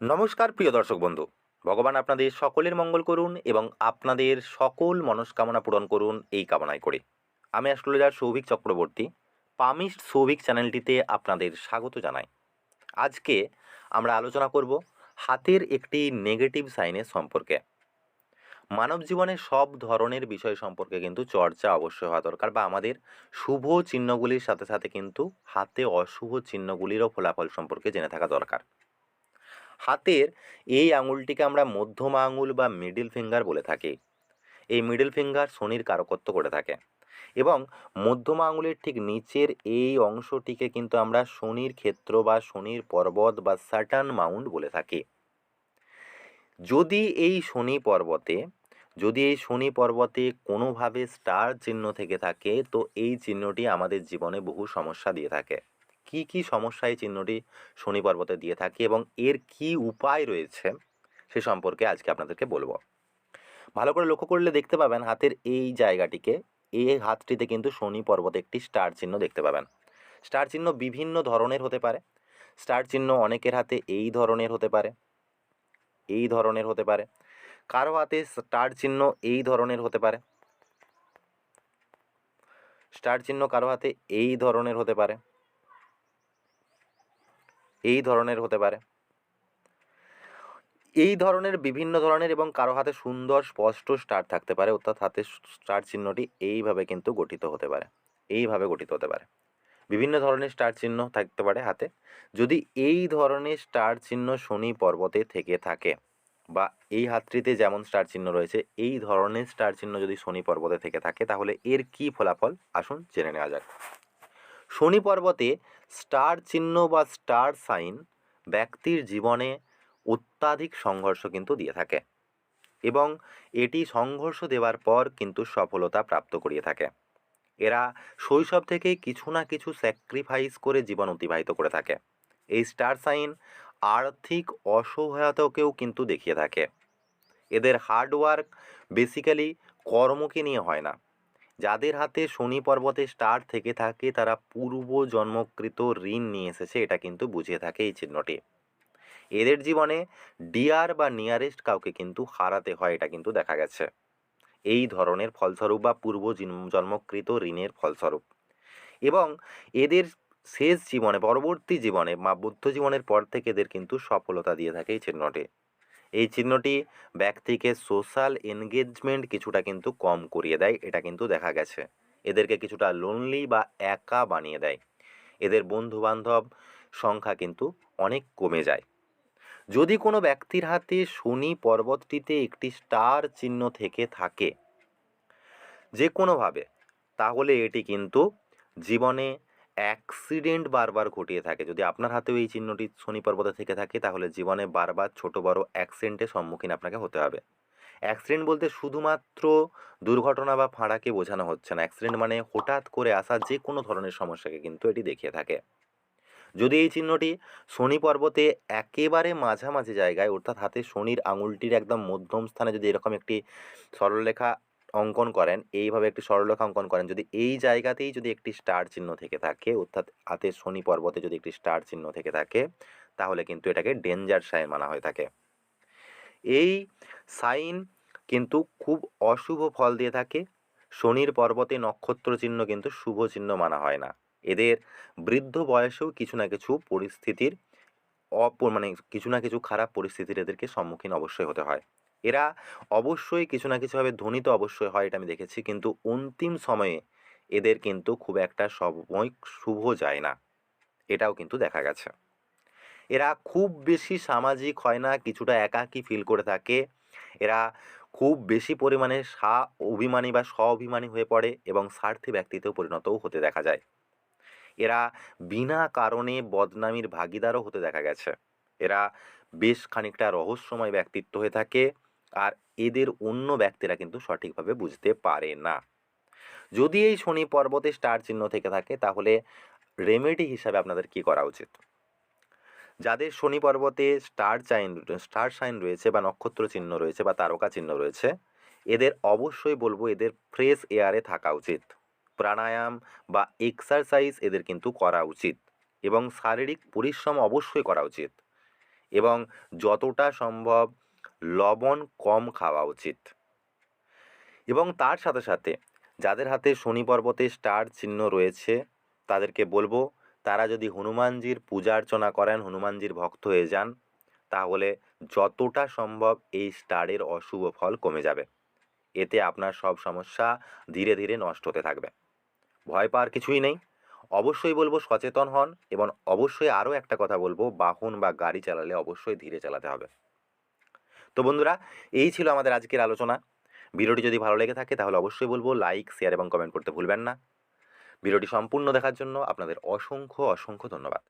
নমস্কার, প্রিয় দর্শক বন্ধু। ভগবান আপনাদের সকলের মঙ্গল করুন এবং আপনাদের সকল মনস্কামনা পূরণ করুন এই কামনায় করে। আমি অ্যাস্ট্রোলজার সৌভিক চক্রবর্তী, পামিস্ট সৌভিক চ্যানেলটিতে আপনাদের স্বাগত জানাই। আজকে আমরা আলোচনা করব হাতের একটি নেগেটিভ সাইনের সম্পর্কে। মানব জীবনে সব ধরনের বিষয় সম্পর্কে কিন্তু চর্চা অবশ্যই হওয়া দরকার বা আমাদের শুভ চিহ্নগুলির সাথে সাথে কিন্তু হাতে অশুভ চিহ্নগুলিরও ফলাফল সম্পর্কে জেনে থাকা দরকার। হাতের এই আঙুলটিকে আমরা মধ্যমা আঙুল বা মিডিল ফিঙ্গার বলে থাকি। এই মিডিল ফিঙ্গার শনির কারকত্ব করে থাকে এবং মধ্যমা আঙুলের ঠিক নিচের এই অংশটিকে কিন্তু আমরা শনির ক্ষেত্র বা শনির পর্বত বা স্যাটার্ন মাউন্ট বলে থাকি। যদি এই শনি পর্বতে, যদি এই শনি পর্বতে কোনোভাবে স্টার চিহ্ন থেকে থাকে, তো এই চিহ্নটি আমাদের জীবনে বহু সমস্যা দিয়ে থাকে। কি কি সমস্যা এই চিহ্নটি শনি পর্বতে দিয়ে থাকে এবং এর কি উপায় রয়েছে সে সম্পর্কে আজকে আপনাদেরকে বলব। ভালো করে লক্ষ্য করলে দেখতে পাবেন হাতের এই জায়গাটিকে এই হাতটিতে কিন্তু শনি পর্বতে একটি স্টার চিহ্ন দেখতে পাবেন। স্টার চিহ্ন বিভিন্ন ধরনের হতে পারে। স্টার চিহ্ন অনেকের হাতে এই ধরনের হতে পারে, এই ধরনের হতে পারে। কারও হাতে স্টার চিহ্ন এই ধরনের হতে পারে। স্টার চিহ্ন কারও হাতে এই ধরনের হতে পারে। এই ধরনের হতে পারে। এই ধরনের বিভিন্ন ধরনের এবং কারও হাতে সুন্দর, স্পষ্ট স্টার থাকতে পারে, অর্থাৎ হাতের স্টার চিহ্নটি এইভাবে কিন্তু গঠিত হতে পারে। এইভাবে গঠিত হতে পারে। বিভিন্ন ধরনের স্টার চিহ্ন থাকতে পারে হাতে। যদি এই ধরনের স্টার চিহ্ন শনি পর্বতে থেকে থাকে বা এই হাতটিতে যেমন স্টার চিহ্ন রয়েছে, এই ধরনের স্টার চিহ্ন যদি শনি পর্বতে থেকে থাকে, তাহলে এর কি ফলাফল? আসুন জেনে নেওয়া যাক। শনি পর্বতে স্টার চিহ্ন বা স্টার সাইন ব্যক্তির জীবনে অত্যাধিক সংঘর্ষ কিন্তু দিয়ে থাকে এবং এটি সংঘর্ষ দেওয়ার পর কিন্তু সফলতা প্রাপ্ত করিয়ে থাকে। এরা শৈশব থেকেই কিছু না কিছু স্যাক্রিফাইস করে জীবন অতিবাহিত করে থাকে। এই স্টার সাইন আর্থিক অসহায়তাকেও কিন্তু দেখিয়ে থাকে। এদের হার্ডওয়ার্ক বেসিক্যালি কর্মকে নিয়ে হয় না। যাদের হাতে শনি পর্বতে স্টার থেকে থাকে, তারা পূর্ব জন্মকৃত ঋণ নিয়ে এসেছে, এটা কিন্তু বুঝিয়ে থাকে এই চিহ্নটি। এদের জীবনে ডিয়ার বা নিয়ারেস্ট কাউকে কিন্তু হারাতে হয়, এটা কিন্তু দেখা গেছে। এই ধরনের ফলস্বরূপ বা পূর্ব জন্মকৃত ঋণের ফলস্বরূপ। এবং এদের শেষ জীবনে, পরবর্তী জীবনে বা বুদ্ধ জীবনের পর থেকে এদের কিন্তু সফলতা দিয়ে থাকে এই চিহ্নটি। এই চিহ্নটি ব্যক্তিকে সোশ্যাল এনগেজমেন্ট কিছুটা কিন্তু কম করিয়ে দেয়, এটা কিন্তু দেখা গেছে। এদেরকে কিছুটা লোনলি বা একা বানিয়ে দেয়। এদের বন্ধু বান্ধব সংখ্যা কিন্তু অনেক কমে যায়। যদি কোনো ব্যক্তির হাতে শনি পর্বতটিতে একটি স্টার চিহ্ন থেকে থাকে যে কোনোভাবে তাহলে এটি কিন্তু জীবনে অ্যাক্সিডেন্ট বারবার ঘটিয়ে থাকে। যদি আপনার হাতেও এই চিহ্নটি শনি পর্বতে থেকে থাকে, তাহলে জীবনে বারবার ছোট, বড় অ্যাক্সিডেন্টের সম্মুখীন আপনাকে হতে হবে। অ্যাক্সিডেন্ট বলতে শুধুমাত্র দুর্ঘটনা বা ফাঁড়াকে বোঝানো হচ্ছে না। অ্যাক্সিডেন্ট মানে হঠাৎ করে আসা যে কোনো ধরনের সমস্যাকে কিন্তু এটি দেখিয়ে থাকে। যদি এই চিহ্নটি শনি পর্বতে একেবারে মাঝামাঝি জায়গায়, অর্থাৎ হাতে শনির আঙুলটির একদম মধ্যম স্থানে যদি এরকম একটি সরলরেখা অঙ্কন করেন, এইভাবে একটি সরলরেখা অঙ্কন করেন। যদি এই জায়গাতেই যদি একটি স্টার চিহ্ন থেকে থাকে, অর্থাৎ হাতে শনি পর্বতে যদি একটি স্টার চিহ্ন থেকে থাকে, তাহলে কিন্তু এটাকে ডেঞ্জার সাইন মানা হয়ে থাকে। এই সাইন কিন্তু খুব অশুভ ফল দিয়ে থাকে। শনির পর্বতে নক্ষত্র চিহ্ন কিন্তু শুভ চিহ্ন মানা হয় না। এদের বৃদ্ধ বয়সেও কিছু না কিছু পরিস্থিতির অপ মানে কিছু না কিছু খারাপ পরিস্থিতির এদেরকে সম্মুখীন অবশ্যই হতে হয়। এরা অবশ্যই কিছু না কিছুভাবে ধ্বনিত অবশ্যই হয়, এটা আমি দেখেছি। কিন্তু অন্তিম সময়ে এদের কিন্তু খুব একটা সময় শুভ যায় না। এটাও কিন্তু দেখা গেছে। এরা খুব বেশি সামাজিক হয় না, কিছুটা একাকী ফিল করে থাকে। এরা খুব বেশি পরিমাণে সা অভিমানী বা স্ব অভিমানী হয়ে পড়ে এবং স্বার্থী ব্যক্তিতেও পরিণতও হতে দেখা যায়। এরা বিনা কারণে বদনামির ভাগিদারও হতে দেখা গেছে। এরা বেশ খানিকটা রহস্যময় ব্যক্তিত্ব হয়ে থাকে। আর এদের অন্য ব্যক্তিরা কিন্তু সঠিকভাবে বুঝতে পারে না। যদি এই শনি পর্বতে স্টার চিহ্ন থেকে থাকে, তাহলে রেমেডি হিসাবে আপনাদের কি করা উচিত? যাদের শনি পর্বতে স্টার চাইন স্টার সাইন রয়েছে বা নক্ষত্র চিহ্ন রয়েছে বা তারকা চিহ্ন রয়েছে, এদের অবশ্যই বলব এদের ফ্রেশ এয়ারে থাকা উচিত। প্রাণায়াম বা এক্সারসাইজ এদের কিন্তু করা উচিত এবং শারীরিক পরিশ্রম অবশ্যই করা উচিত। এবং যতটা সম্ভব লবণ কম খাওয়া উচিত। এবং তার সাথে সাথে যাদের হাতে শনি পর্বতে স্টার চিহ্ন রয়েছে, তাদেরকে বলব, তারা যদি হনুমানজির পূজা অর্চনা করেন, হনুমানজির ভক্ত হয়ে যান, তাহলে যতটা সম্ভব এই স্টারের অশুভ ফল কমে যাবে। এতে আপনার সব সমস্যা ধীরে ধীরে নষ্ট হতে থাকবে। ভয় পাওয়ার কিছুই নেই। অবশ্যই বলব, সচেতন হন এবং অবশ্যই আরও একটা কথা বলব, বাহন বা গাড়ি চালালে অবশ্যই ধীরে চালাতে হবে। তো বন্ধুরা, এই ছিল আমাদের আজকের আলোচনা। ভিডিওটি যদি ভালো লেগে থাকে তাহলে অবশ্যই বলব লাইক, শেয়ার এবং কমেন্ট করতে ভুলবেন না। ভিডিওটি সম্পূর্ণ দেখার জন্য আপনাদের অসংখ্য অসংখ্য ধন্যবাদ।